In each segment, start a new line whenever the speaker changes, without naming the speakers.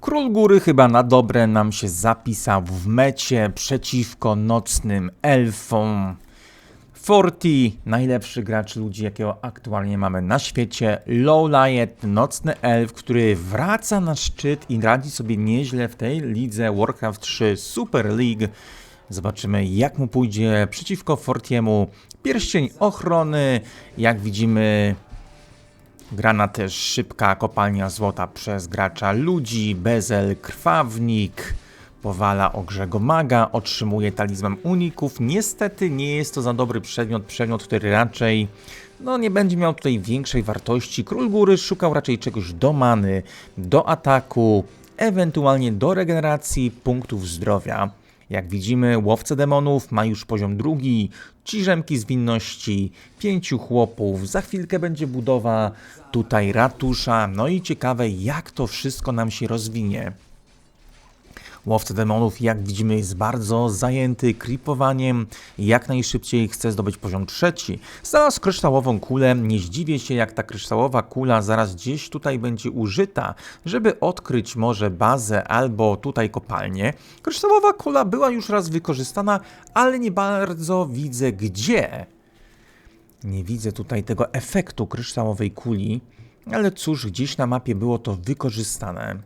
Król Góry chyba na dobre nam się zapisał w mecie przeciwko nocnym elfom. Forti, najlepszy gracz ludzi, jakiego aktualnie mamy na świecie. Lowlight, nocny elf, który wraca na szczyt i radzi sobie nieźle w tej lidze Warcraft 3 Super League. Zobaczymy, jak mu pójdzie przeciwko Fortiemu. Pierścień ochrony, jak widzimy, Grana też szybka kopalnia złota przez gracza ludzi, bezel, krwawnik, powala ogrzego maga, otrzymuje talizman uników. Niestety nie jest to za dobry przedmiot, przedmiot, który raczej no, nie będzie miał tutaj większej wartości. Król góry szukał raczej czegoś do many, do ataku, ewentualnie do regeneracji punktów zdrowia. Jak widzimy, łowca demonów ma już poziom drugi, ciżemki zwinności, pięciu chłopów, za chwilkę będzie budowa tutaj ratusza, no i ciekawe jak to wszystko nam się rozwinie. Łowca demonów, jak widzimy, jest bardzo zajęty creepowaniem i jak najszybciej chce zdobyć poziom trzeci. Znalazł kryształową kulę, nie zdziwię się jak ta kryształowa kula zaraz gdzieś tutaj będzie użyta, żeby odkryć może bazę albo tutaj kopalnię. Kryształowa kula była już raz wykorzystana, ale nie bardzo widzę gdzie. Nie widzę tutaj tego efektu kryształowej kuli, ale cóż, gdzieś na mapie było to wykorzystane.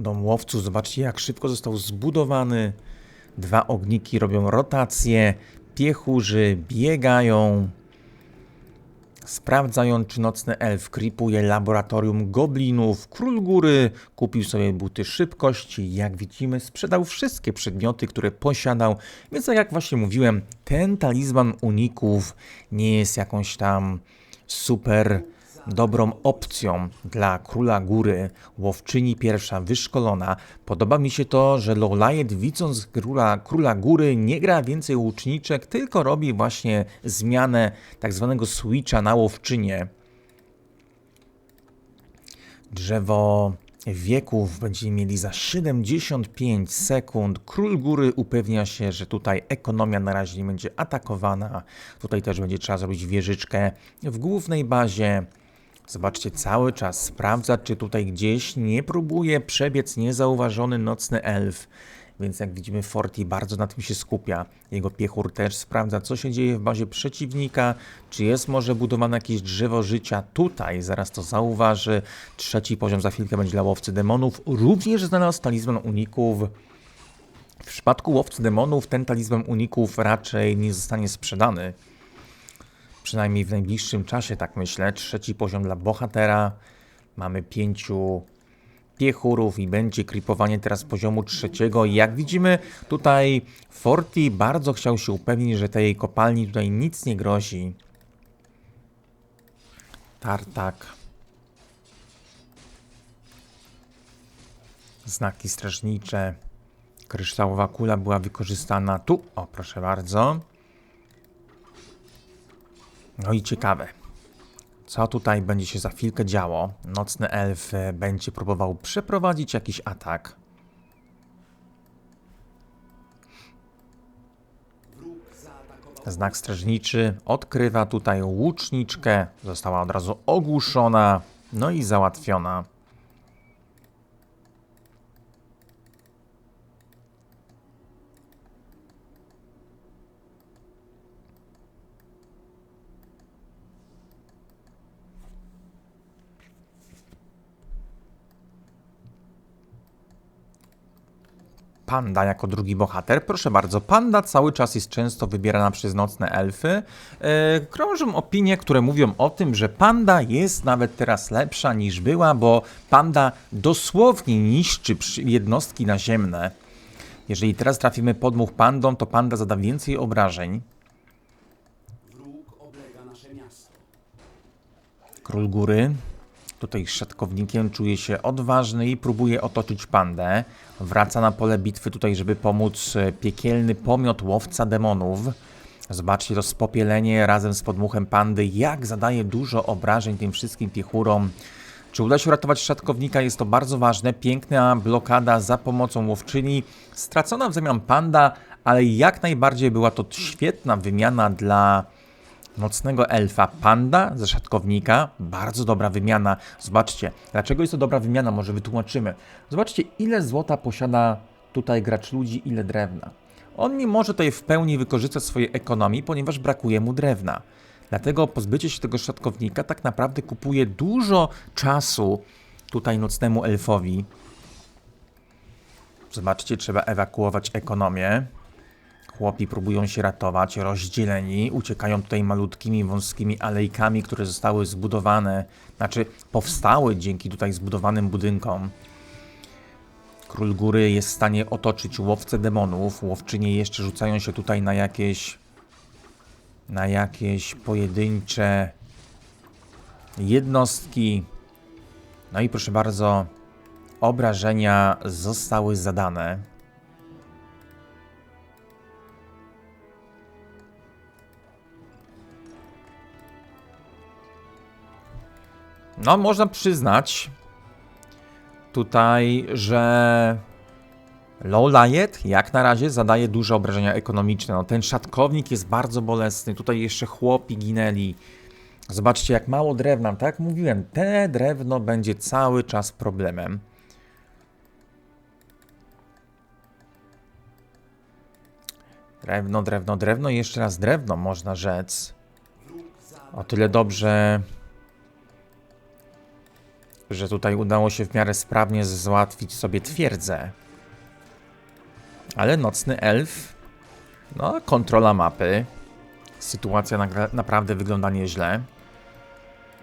Dom łowców, zobaczcie jak szybko został zbudowany. Dwa ogniki robią rotację, piechurzy biegają. Sprawdzają, czy nocny elf creepuje laboratorium goblinów. Król góry kupił sobie buty szybkości. Jak widzimy, sprzedał wszystkie przedmioty, które posiadał. Więc tak jak właśnie mówiłem, ten talizman uników nie jest jakąś tam super dobrą opcją dla króla góry, łowczyni pierwsza wyszkolona. Podoba mi się to, że Lowlight widząc króla, króla góry nie gra więcej łuczniczek, tylko robi właśnie zmianę tak zwanego switcha na łowczynię. Drzewo wieków będziemy mieli za 75 sekund. Król góry upewnia się, że tutaj ekonomia na razie nie będzie atakowana. Tutaj też będzie trzeba zrobić wieżyczkę w głównej bazie. Zobaczcie, cały czas sprawdza, czy tutaj gdzieś nie próbuje przebiec niezauważony nocny elf. Więc jak widzimy, Forti bardzo na tym się skupia. Jego piechur też sprawdza, co się dzieje w bazie przeciwnika, czy jest może budowane jakieś drzewo życia tutaj, zaraz to zauważy. Trzeci poziom za chwilkę będzie dla łowcy demonów. Również znalazł talizman uników. W przypadku łowcy demonów ten talizman uników raczej nie zostanie sprzedany. Przynajmniej w najbliższym czasie, tak myślę. Trzeci poziom dla bohatera. Mamy pięciu piechurów i będzie kripowanie teraz poziomu trzeciego. Jak widzimy, tutaj Forti bardzo chciał się upewnić, że tej kopalni tutaj nic nie grozi. Tartak. Znaki strażnicze. Kryształowa kula była wykorzystana tu. O, proszę bardzo. No i ciekawe, co tutaj będzie się za chwilkę działo. Nocny elf e, będzie próbował przeprowadzić jakiś atak. Znak strażniczy odkrywa tutaj łuczniczkę, została od razu ogłuszona, no i załatwiona. Panda jako drugi bohater. Proszę bardzo, Panda cały czas jest często wybierana przez nocne elfy. E, krążą opinie, które mówią o tym, że Panda jest nawet teraz lepsza niż była, bo Panda dosłownie niszczy jednostki naziemne. Jeżeli teraz trafimy podmuch Pandą, to Panda zada więcej obrażeń. Król góry Tutaj szatkownikiem czuje się odważny i próbuje otoczyć pandę. Wraca na pole bitwy tutaj, żeby pomóc e, piekielny pomiot łowca demonów. Zobaczcie to spopielenie razem z podmuchem pandy, jak zadaje dużo obrażeń tym wszystkim piechurom. Czy uda się uratować szatkownika? Jest to bardzo ważne. Piękna blokada za pomocą łowczyni. Stracona w zamian panda, ale jak najbardziej była to świetna wymiana dla nocnego elfa, panda ze szatkownika, bardzo dobra wymiana. Zobaczcie, dlaczego jest to dobra wymiana, może wytłumaczymy. Zobaczcie, ile złota posiada tutaj gracz ludzi, ile drewna. On nie może tutaj w pełni wykorzystać swojej ekonomii, ponieważ brakuje mu drewna. Dlatego pozbycie się tego szatkownika tak naprawdę kupuje dużo czasu tutaj nocnemu elfowi. Zobaczcie, trzeba ewakuować ekonomię. Chłopi próbują się ratować, rozdzieleni, uciekają tutaj malutkimi, wąskimi alejkami, które zostały zbudowane, znaczy powstały dzięki tutaj zbudowanym budynkom. Król góry jest w stanie otoczyć łowcę demonów. Łowczynie jeszcze rzucają się tutaj na jakieś na jakieś pojedyncze jednostki. No i proszę bardzo, obrażenia zostały zadane. No, można przyznać tutaj, że Lowlight jak na razie zadaje duże obrażenia ekonomiczne. No, ten szatkownik jest bardzo bolesny. Tutaj jeszcze chłopi ginęli. Zobaczcie, jak mało drewna. Tak jak mówiłem, te drewno będzie cały czas problemem. Drewno, drewno, drewno jeszcze raz drewno, można rzec. O tyle dobrze, że tutaj udało się w miarę sprawnie załatwić sobie twierdzę. Ale nocny elf, no kontrola mapy. Sytuacja nagra- naprawdę wygląda nieźle.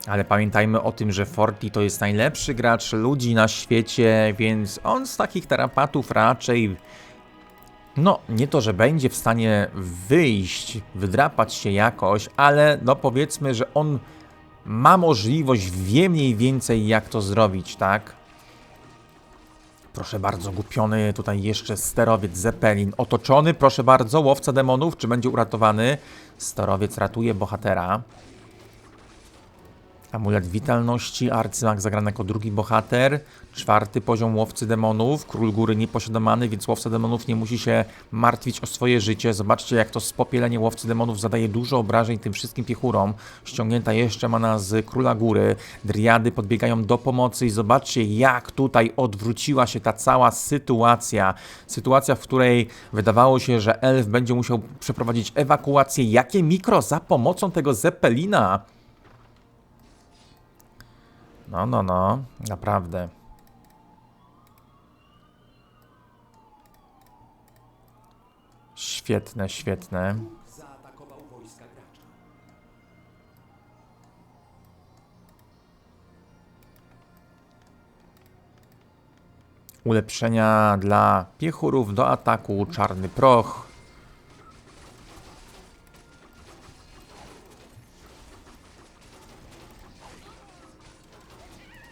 Ale pamiętajmy o tym, że Forti to jest najlepszy gracz ludzi na świecie, więc on z takich tarapatów raczej no, nie to, że będzie w stanie wyjść, wydrapać się jakoś, ale no powiedzmy, że on ma możliwość, wie mniej więcej jak to zrobić, tak? Proszę bardzo, gupiony tutaj jeszcze sterowiec Zeppelin. Otoczony, proszę bardzo, łowca demonów, czy będzie uratowany? Sterowiec ratuje bohatera. Amulet witalności, arcymag zagrany jako drugi bohater. Czwarty poziom łowcy demonów. Król góry nie posiada many, więc łowca demonów nie musi się martwić o swoje życie. Zobaczcie, jak to spopielenie łowcy demonów zadaje dużo obrażeń tym wszystkim piechurom. Ściągnięta jeszcze mana z króla góry. Driady podbiegają do pomocy i zobaczcie, jak tutaj odwróciła się ta cała sytuacja. Sytuacja, w której wydawało się, że elf będzie musiał przeprowadzić ewakuację. Jakie mikro za pomocą tego Zeppelina? No, no, no, naprawdę. Świetne, świetne.
zaatakował wojska gracza.
Ulepszenia dla piechurów do ataku, czarny proch.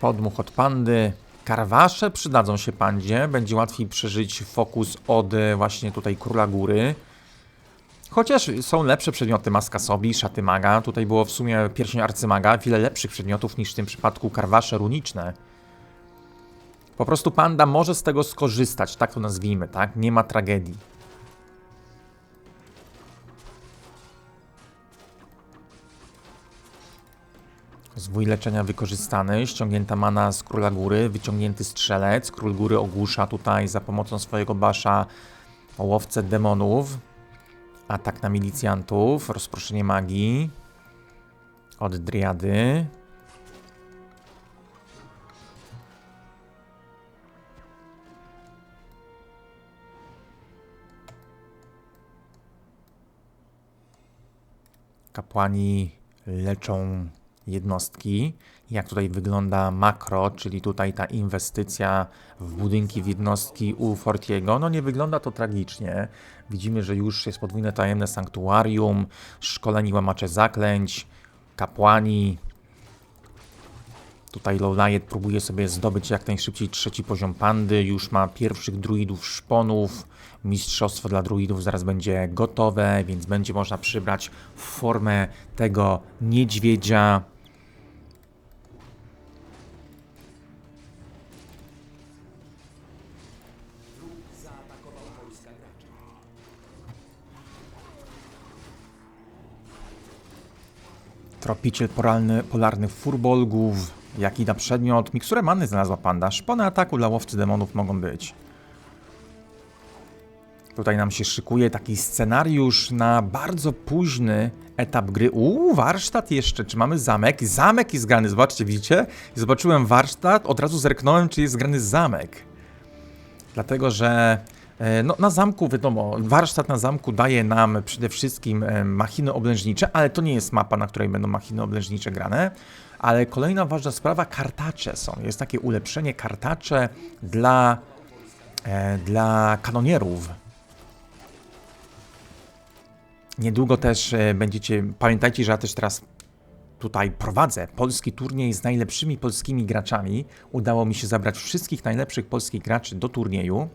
Podmuch od pandy. Karwasze przydadzą się pandzie. Będzie łatwiej przeżyć fokus od e, właśnie tutaj króla góry. Chociaż są lepsze przedmioty maska Sobi, szaty maga. Tutaj było w sumie pierścień arcymaga. Wiele lepszych przedmiotów niż w tym przypadku karwasze runiczne. Po prostu panda może z tego skorzystać, tak to nazwijmy, tak? Nie ma tragedii. Zwój leczenia wykorzystany, ściągnięta mana z Króla Góry, wyciągnięty strzelec. Król Góry ogłusza tutaj za pomocą swojego basza łowcę demonów. Atak na milicjantów, rozproszenie magii od Driady. Kapłani leczą jednostki. Jak tutaj wygląda makro, czyli tutaj ta inwestycja w budynki, w jednostki u Fortiego, no nie wygląda to tragicznie. Widzimy, że już jest podwójne tajemne sanktuarium, szkoleni łamacze zaklęć, kapłani. Tutaj Lowlight próbuje sobie zdobyć jak najszybciej trzeci poziom pandy, już ma pierwszych druidów szponów. Mistrzostwo dla druidów zaraz będzie gotowe, więc będzie można przybrać formę tego niedźwiedzia. Tropiciel polarny, polarnych furbolgów. Jaki da przedmiot? Miksturę many znalazła panda. Szpony ataku dla łowcy demonów mogą być. Tutaj nam się szykuje taki scenariusz na bardzo późny etap gry. Uuu, warsztat jeszcze. Czy mamy zamek? Zamek jest grany, zobaczcie, widzicie? I zobaczyłem warsztat, od razu zerknąłem, czy jest grany zamek. Dlatego, że no, na zamku, wiadomo, warsztat na zamku daje nam przede wszystkim e, machiny oblężnicze, ale to nie jest mapa, na której będą machiny oblężnicze grane. Ale kolejna ważna sprawa, kartacze są. Jest takie ulepszenie kartacze dla, e, dla kanonierów. Niedługo też e, będziecie, pamiętajcie, że ja też teraz tutaj prowadzę polski turniej z najlepszymi polskimi graczami. Udało mi się zabrać wszystkich najlepszych polskich graczy do turnieju.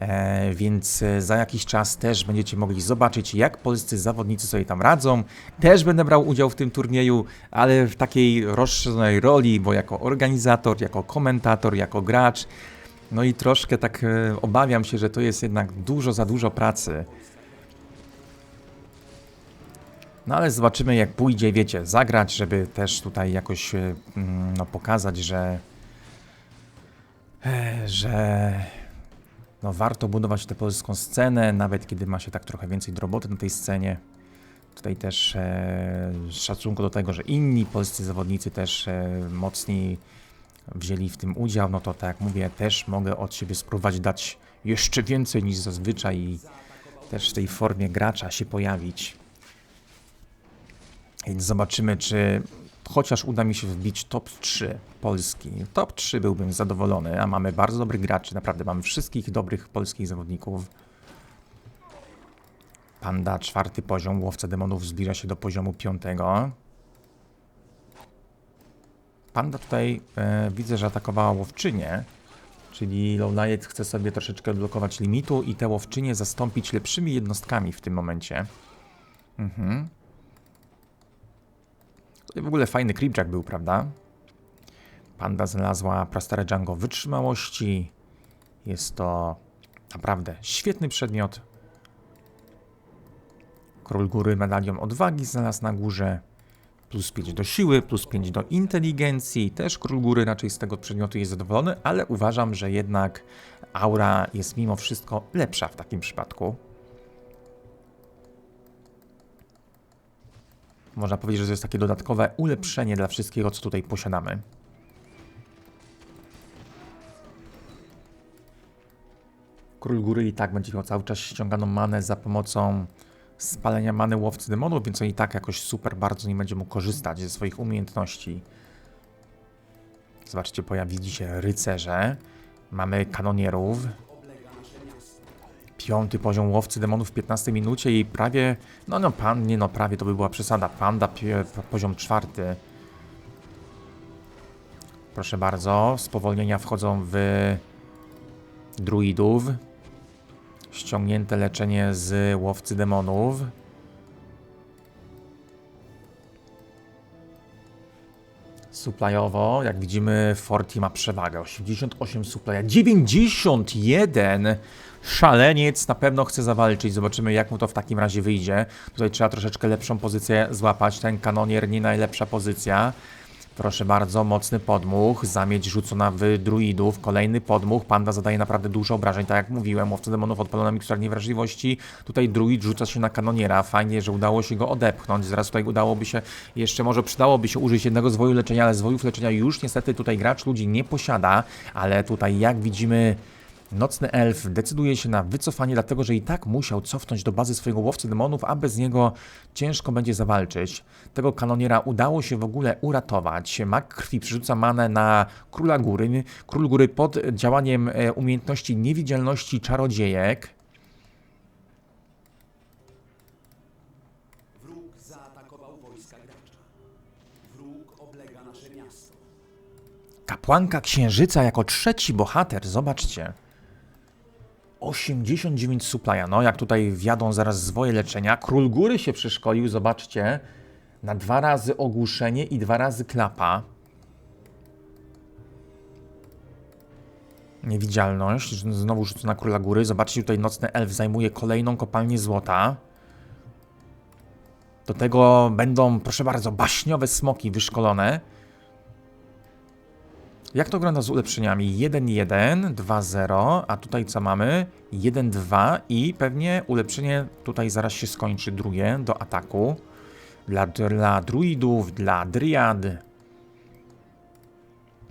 E, więc e, za jakiś czas też będziecie mogli zobaczyć, jak polscy zawodnicy sobie tam radzą. Też będę brał udział w tym turnieju, ale w takiej rozszerzonej roli, bo jako organizator, jako komentator, jako gracz. No i troszkę tak e, obawiam się, że to jest jednak dużo za dużo pracy. No ale zobaczymy jak pójdzie, wiecie, zagrać, żeby też tutaj jakoś mm, no, pokazać, że że no, warto budować tę polską scenę, nawet kiedy ma się tak trochę więcej roboty na tej scenie. Tutaj też e, szacunku do tego, że inni polscy zawodnicy też e, mocniej wzięli w tym udział, no to tak jak mówię, też mogę od siebie spróbować dać jeszcze więcej niż zazwyczaj i też w tej formie gracza się pojawić. Więc zobaczymy, czy chociaż uda mi się wbić top 3 Polski. Top 3 byłbym zadowolony, a mamy bardzo dobrych graczy, naprawdę mamy wszystkich dobrych polskich zawodników. Panda, czwarty poziom, łowca demonów zbliża się do poziomu piątego. Panda tutaj e, widzę, że atakowała łowczynię, czyli Lowlight chce sobie troszeczkę odblokować limitu i te łowczynie zastąpić lepszymi jednostkami w tym momencie. Mhm. Tutaj w ogóle fajny creepjack był, prawda? Panda znalazła prastare Django wytrzymałości. Jest to naprawdę świetny przedmiot. Król góry medalion odwagi znalazł na górze. Plus 5 do siły, plus 5 do inteligencji. Też król góry raczej z tego przedmiotu jest zadowolony, ale uważam, że jednak aura jest mimo wszystko lepsza w takim przypadku. Można powiedzieć, że to jest takie dodatkowe ulepszenie dla wszystkiego, co tutaj posiadamy. Król Góry i tak będzie miał cały czas ściąganą manę za pomocą spalenia many łowcy demonów, więc on i tak jakoś super bardzo nie będzie mógł korzystać ze swoich umiejętności. Zobaczcie, pojawili się rycerze. Mamy kanonierów. Piąty poziom łowcy demonów w 15 minucie i prawie, no no pan, nie no prawie to by była przesada, panda poziom czwarty. Proszę bardzo, spowolnienia wchodzą w druidów. Ściągnięte leczenie z łowcy demonów. Supplyowo, jak widzimy, Forti ma przewagę. 88 supplya, 91! Szaleniec na pewno chce zawalczyć. Zobaczymy, jak mu to w takim razie wyjdzie. Tutaj trzeba troszeczkę lepszą pozycję złapać. Ten kanonier nie najlepsza pozycja. Proszę bardzo, mocny podmuch, zamieć rzucona w druidów, kolejny podmuch, panda zadaje naprawdę dużo obrażeń, tak jak mówiłem, łowca demonów odpalona mikstura niewrażliwości, tutaj druid rzuca się na kanoniera, fajnie, że udało się go odepchnąć, zaraz tutaj udałoby się, jeszcze może przydałoby się użyć jednego zwoju leczenia, ale zwojów leczenia już niestety tutaj gracz ludzi nie posiada, ale tutaj jak widzimy... Nocny elf decyduje się na wycofanie, dlatego że i tak musiał cofnąć do bazy swojego łowcy demonów, a bez niego ciężko będzie zawalczyć. Tego kanoniera udało się w ogóle uratować. Mak krwi przerzuca manę na króla góry. Król góry pod działaniem e, umiejętności niewidzialności czarodziejek.
Wróg zaatakował wojska gracza. Wróg oblega nasze miasto.
Kapłanka księżyca jako trzeci bohater, zobaczcie. 89 suplaja, no jak tutaj wjadą zaraz zwoje leczenia. Król góry się przeszkolił, zobaczcie. Na dwa razy ogłuszenie i dwa razy klapa. Niewidzialność, znowu rzucę na króla góry. Zobaczcie, tutaj nocny elf zajmuje kolejną kopalnię złota. Do tego będą, proszę bardzo, baśniowe smoki wyszkolone. Jak to wygląda z ulepszeniami? 1-1, 2-0, a tutaj co mamy? 1-2 i pewnie ulepszenie tutaj zaraz się skończy, drugie, do ataku. Dla, dla druidów, dla dryad.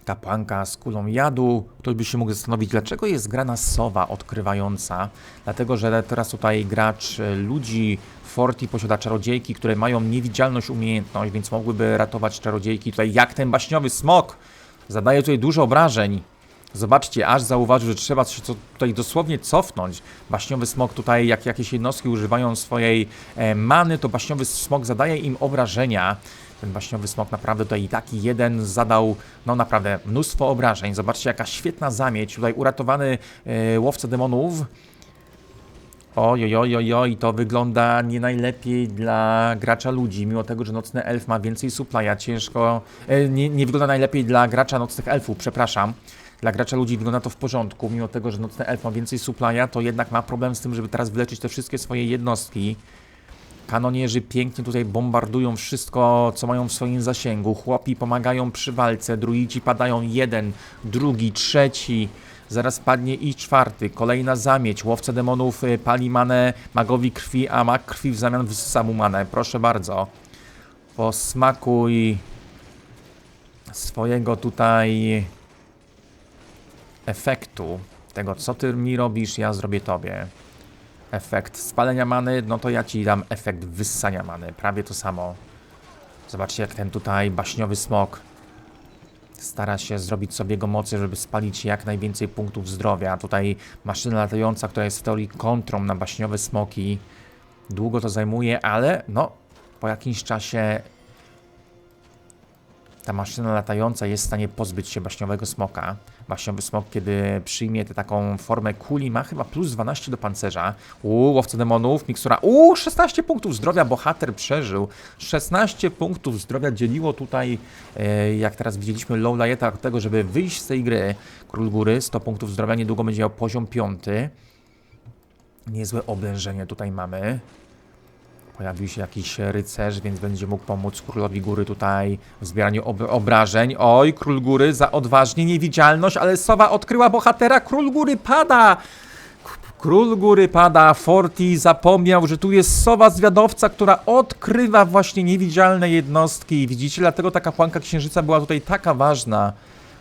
Kapłanka z kulą jadu. Ktoś by się mógł zastanowić, dlaczego jest grana sowa odkrywająca. Dlatego, że teraz tutaj gracz e, ludzi Forti posiada czarodziejki, które mają niewidzialność umiejętność, więc mogłyby ratować czarodziejki. Tutaj jak ten baśniowy smok zadaje tutaj dużo obrażeń. Zobaczcie, aż zauważył, że trzeba się tutaj dosłownie cofnąć. Baśniowy smok tutaj, jak jakieś jednostki używają swojej e, many, to baśniowy smok zadaje im obrażenia. Ten baśniowy smok naprawdę tutaj taki jeden zadał, no naprawdę mnóstwo obrażeń. Zobaczcie, jaka świetna zamieć. Tutaj uratowany e, łowca demonów. Oj, oj, to wygląda nie najlepiej dla gracza ludzi, mimo tego, że nocny elf ma więcej supplya, ciężko, e, nie, nie wygląda najlepiej dla gracza nocnych elfów, przepraszam. Dla gracza ludzi wygląda to w porządku, mimo tego, że nocny elf ma więcej supplya, to jednak ma problem z tym, żeby teraz wyleczyć te wszystkie swoje jednostki. Kanonierzy pięknie tutaj bombardują wszystko, co mają w swoim zasięgu. Chłopi pomagają przy walce, druidzi padają jeden, drugi, trzeci. Zaraz padnie i czwarty. Kolejna zamieć. Łowca demonów y, pali manę magowi krwi, a mag krwi w zamian wysysa mu manę. Proszę bardzo. Posmakuj swojego tutaj efektu. Tego, co ty mi robisz, ja zrobię tobie. Efekt spalenia many, no to ja ci dam efekt wyssania many. Prawie to samo. Zobaczcie, jak ten tutaj baśniowy smok stara się zrobić sobie jego mocy, żeby spalić jak najwięcej punktów zdrowia. Tutaj maszyna latająca, która jest w teorii kontrą na baśniowe smoki. Długo to zajmuje, ale no, po jakimś czasie ta maszyna latająca jest w stanie pozbyć się baśniowego smoka. Baśniowy smok, kiedy przyjmie tę taką formę kuli, ma chyba plus 12 do pancerza. Uuu, łowca demonów, mikstura. Uuu, 16 punktów zdrowia, bohater przeżył. 16 punktów zdrowia dzieliło tutaj, e, jak teraz widzieliśmy, Low Lighta od tego, żeby wyjść z tej gry. Król Góry, 100 punktów zdrowia, niedługo będzie miał poziom 5. Niezłe oblężenie tutaj mamy. Pojawił się jakiś rycerz, więc będzie mógł pomóc królowi góry tutaj w zbieraniu ob obrażeń. Oj, król góry za odważnie, niewidzialność, ale sowa odkryła bohatera. Król góry pada! Król góry pada, Forti zapomniał, że tu jest sowa zwiadowca, która odkrywa właśnie niewidzialne jednostki. Widzicie, dlatego ta kapłanka księżyca była tutaj taka ważna.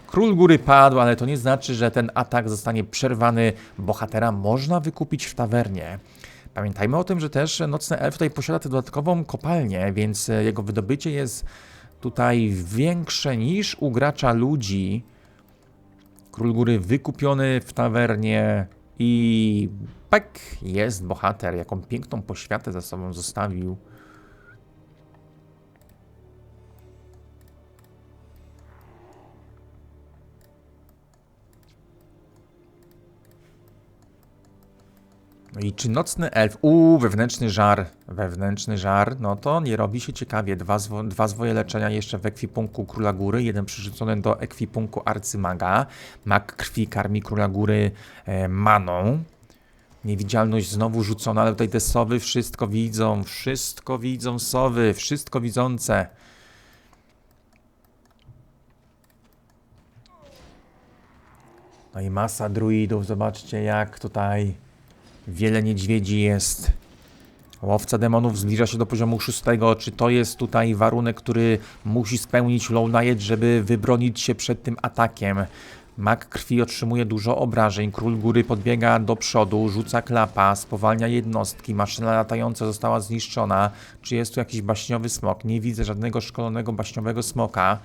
Król góry padł, ale to nie znaczy, że ten atak zostanie przerwany. Bohatera można wykupić w tawernie. Pamiętajmy o tym, że też Nocny Elf tutaj posiada tę dodatkową kopalnię, więc e, jego wydobycie jest tutaj większe niż u gracza ludzi. Król Góry wykupiony w tawernie i pek jest bohater, jaką piękną poświatę za sobą zostawił. I czy nocny elf, uuu, wewnętrzny żar, wewnętrzny żar, no to nie robi się ciekawie. Dwa, zwo, dwa zwoje leczenia jeszcze w ekwipunku Króla Góry, jeden przerzucony do ekwipunku Arcymaga. Mag krwi karmi Króla Góry e, maną. Niewidzialność znowu rzucona, ale tutaj te sowy wszystko widzą, wszystko widzą sowy, wszystko widzące. No i masa druidów, zobaczcie jak tutaj wiele niedźwiedzi jest. Łowca demonów zbliża się do poziomu szóstego. Czy to jest tutaj warunek, który musi spełnić Low Knight, żeby wybronić się przed tym atakiem? Mak krwi otrzymuje dużo obrażeń. Król góry podbiega do przodu, rzuca klapa, spowalnia jednostki. Maszyna latająca została zniszczona. Czy jest tu jakiś baśniowy smok? Nie widzę żadnego szkolonego baśniowego smoka.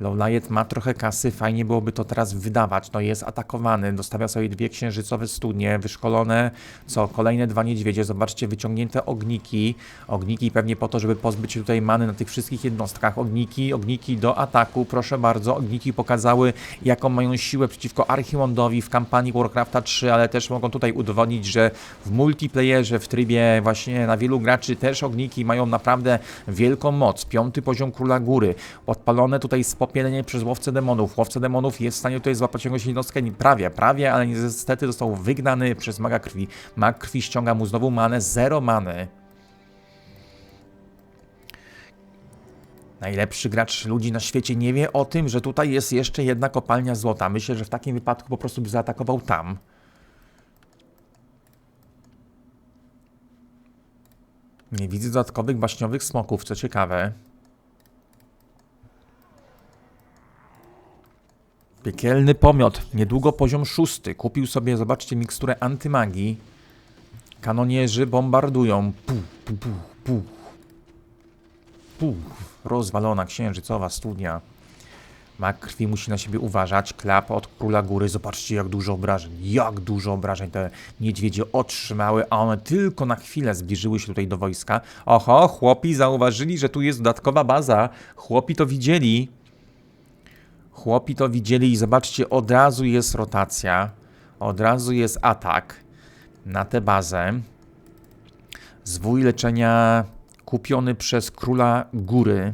Lowlight ma trochę kasy, fajnie byłoby to teraz wydawać. No jest atakowany, dostawia sobie dwie księżycowe studnie, wyszkolone, co kolejne dwa niedźwiedzie. Zobaczcie, wyciągnięte ogniki. Ogniki pewnie po to, żeby pozbyć się tutaj many na tych wszystkich jednostkach. Ogniki, ogniki do ataku, proszę bardzo. Ogniki pokazały, jaką mają siłę przeciwko Archimondowi w kampanii Warcrafta 3, ale też mogą tutaj udowodnić, że w multiplayerze, w trybie właśnie na wielu graczy też ogniki mają naprawdę wielką moc. Piąty poziom Króla Góry. Odpalone tutaj spopielenie przez łowcę demonów. Łowca demonów jest w stanie tutaj złapać jakąś jednostkę, prawie, prawie, ale niestety został wygnany przez maga krwi. Mag krwi ściąga mu znowu manę, zero many. Najlepszy gracz ludzi na świecie nie wie o tym, że tutaj jest jeszcze jedna kopalnia złota. Myślę, że w takim wypadku po prostu by zaatakował tam. Nie widzę dodatkowych baśniowych smoków, co ciekawe. Piekielny pomiot, niedługo poziom szósty. Kupił sobie, zobaczcie, miksturę antymagii. Kanonierzy bombardują. Puch, puch, puch, puch. Rozwalona księżycowa studnia. Mak krwi musi na siebie uważać. Klap od króla góry. Zobaczcie, jak dużo obrażeń. Jak dużo obrażeń te niedźwiedzie otrzymały, a one tylko na chwilę zbliżyły się tutaj do wojska. Oho, chłopi zauważyli, że tu jest dodatkowa baza. Chłopi to widzieli. Chłopi to widzieli i zobaczcie, od razu jest rotacja. Od razu jest atak na tę bazę. Zwój leczenia kupiony przez króla góry.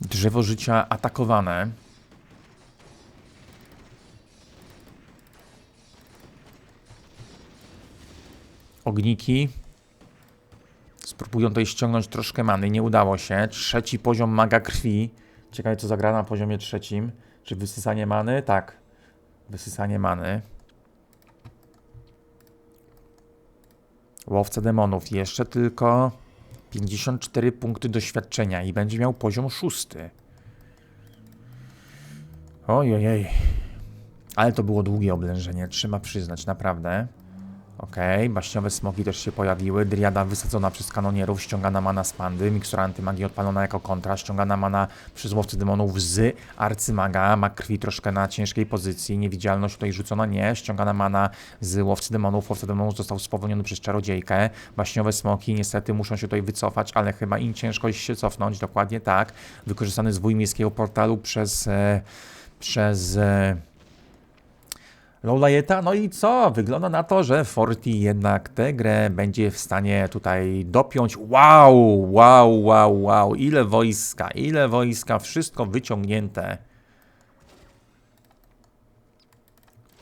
Drzewo życia atakowane. Ogniki. Spróbują tutaj ściągnąć troszkę many. Nie udało się. Trzeci poziom maga krwi. Ciekawe, co zagra na poziomie trzecim. Czy wysysanie many? Tak. Wysysanie many. Łowca demonów. Jeszcze tylko 54 punkty doświadczenia i będzie miał poziom szósty. Ojojej. Ale to było długie oblężenie, trzeba przyznać, naprawdę. Okej, baśniowe smoki też się pojawiły. Driada wysadzona przez kanonierów, ściągana mana z pandy, mikstura antymagii odpalona jako kontra, ściągana mana przez łowcy demonów z arcymaga, ma krwi troszkę na ciężkiej pozycji, niewidzialność tutaj rzucona, nie, ściągana mana z łowcy demonów, łowca demonów został spowolniony przez czarodziejkę, baśniowe smoki niestety muszą się tutaj wycofać, ale chyba im ciężko się cofnąć, dokładnie tak. Wykorzystany zwój miejskiego portalu przez, e, przez Lowlighta. No i co? Wygląda na to, że Forti jednak tę grę będzie w stanie tutaj dopiąć. Wow, wow, wow, wow. Ile wojska, ile wojska, wszystko wyciągnięte.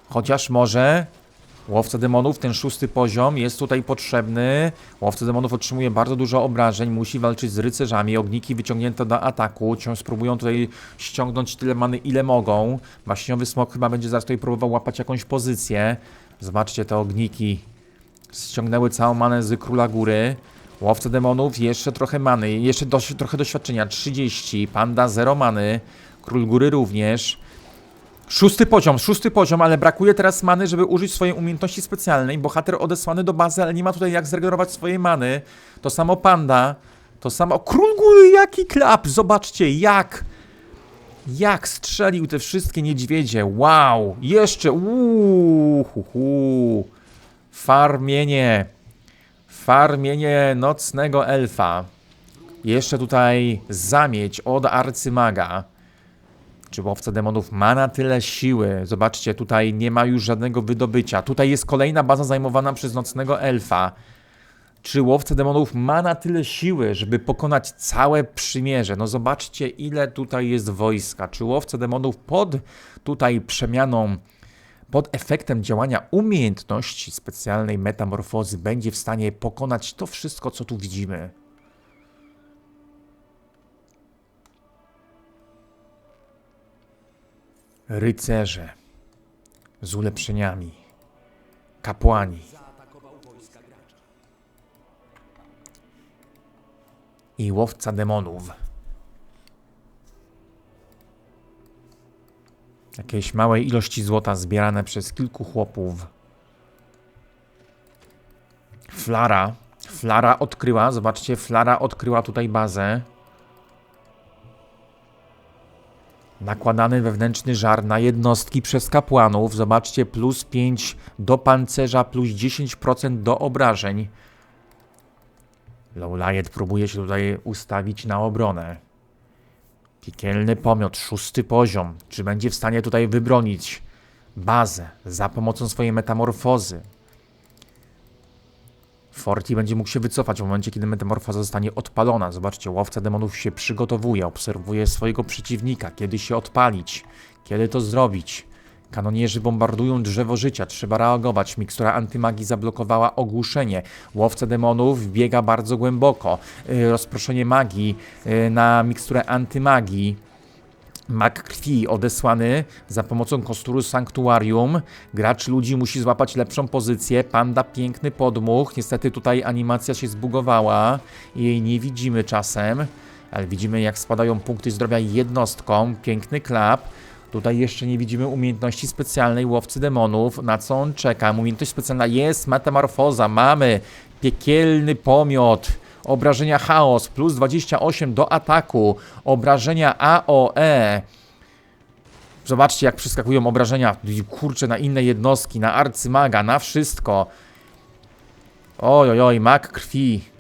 Chociaż może łowca demonów, ten szósty poziom jest tutaj potrzebny. Łowca demonów otrzymuje bardzo dużo obrażeń, musi walczyć z rycerzami. Ogniki wyciągnięte do ataku, ciągle spróbują tutaj ściągnąć tyle many, ile mogą. Baśniowy smok chyba będzie zaraz tutaj próbował łapać jakąś pozycję. Zobaczcie te ogniki. Ściągnęły całą manę z króla góry. Łowca demonów, jeszcze trochę many, jeszcze dość, trochę doświadczenia, 30. Panda, 0 many. Król góry również. Szósty poziom, szósty poziom, ale brakuje teraz many, żeby użyć swojej umiejętności specjalnej. Bohater odesłany do bazy, ale nie ma tutaj jak zregenerować swojej many. To samo panda, to samo... Król góry, jaki klap! Zobaczcie, jak... Jak strzelił te wszystkie niedźwiedzie. Wow! Jeszcze... Uuu. Farmienie. Farmienie nocnego elfa. Jeszcze tutaj zamieć od arcymaga. Czy łowca demonów ma na tyle siły? Zobaczcie, tutaj nie ma już żadnego wydobycia. Tutaj jest kolejna baza zajmowana przez nocnego elfa. Czy łowca demonów ma na tyle siły, żeby pokonać całe przymierze? No zobaczcie, ile tutaj jest wojska. Czy łowca demonów pod tutaj przemianą, pod efektem działania umiejętności specjalnej metamorfozy będzie w stanie pokonać to wszystko, co tu widzimy? Rycerze z ulepszeniami, kapłani i łowca demonów. Jakieś małe ilości złota zbierane przez kilku chłopów. Flara. Flara odkryła, zobaczcie, Flara odkryła tutaj bazę. Nakładany wewnętrzny żar na jednostki przez kapłanów. Zobaczcie, plus 5 do pancerza, plus 10% do obrażeń. Lowlight próbuje się tutaj ustawić na obronę. Piekielny pomiot, szósty poziom. Czy będzie w stanie tutaj wybronić bazę za pomocą swojej metamorfozy? Forti będzie mógł się wycofać w momencie, kiedy metamorfoza zostanie odpalona. Zobaczcie, łowca demonów się przygotowuje, obserwuje swojego przeciwnika, kiedy się odpalić, kiedy to zrobić, Kanonierzy bombardują drzewo życia, trzeba reagować. Mikstura antymagii zablokowała ogłuszenie. Łowca demonów biega bardzo głęboko. Y, Rozproszenie magii y, na miksturę antymagii. Mak krwi odesłany za pomocą kosturu Sanktuarium. Gracz ludzi musi złapać lepszą pozycję. Panda piękny podmuch. Niestety tutaj animacja się zbugowała i jej nie widzimy czasem. Ale widzimy jak spadają punkty zdrowia jednostkom. Piękny klap. Tutaj jeszcze nie widzimy umiejętności specjalnej łowcy demonów. Na co on czeka? Umiejętność specjalna jest, metamorfoza, mamy. Piekielny pomiot. Obrażenia chaos, plus 28 do ataku. Obrażenia AOE. Zobaczcie, jak przeskakują obrażenia, kurczę, na inne jednostki, na arcymaga, na wszystko. Oj, oj, oj, mag krwi.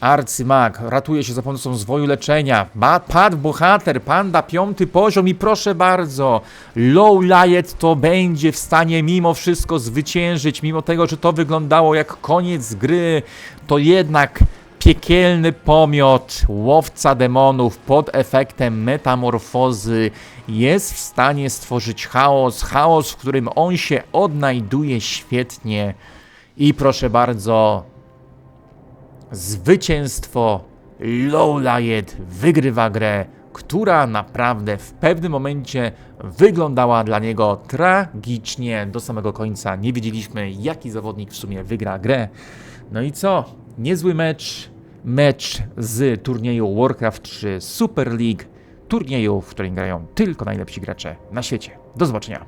Arcymag ratuje się za pomocą zwoju leczenia. Ba padł bohater, panda, piąty poziom i proszę bardzo, Lowlight to będzie w stanie mimo wszystko zwyciężyć, mimo tego, że to wyglądało jak koniec gry, to jednak piekielny pomiot, łowca demonów pod efektem metamorfozy jest w stanie stworzyć chaos, chaos, w którym on się odnajduje świetnie. I proszę bardzo, zwycięstwo Lowlight wygrywa grę, która naprawdę w pewnym momencie wyglądała dla niego tragicznie do samego końca. Nie wiedzieliśmy, jaki zawodnik w sumie wygra grę. No i co? Niezły mecz. Mecz z turnieju Warcraft 3 Super League. Turnieju, w którym grają tylko najlepsi gracze na świecie. Do zobaczenia.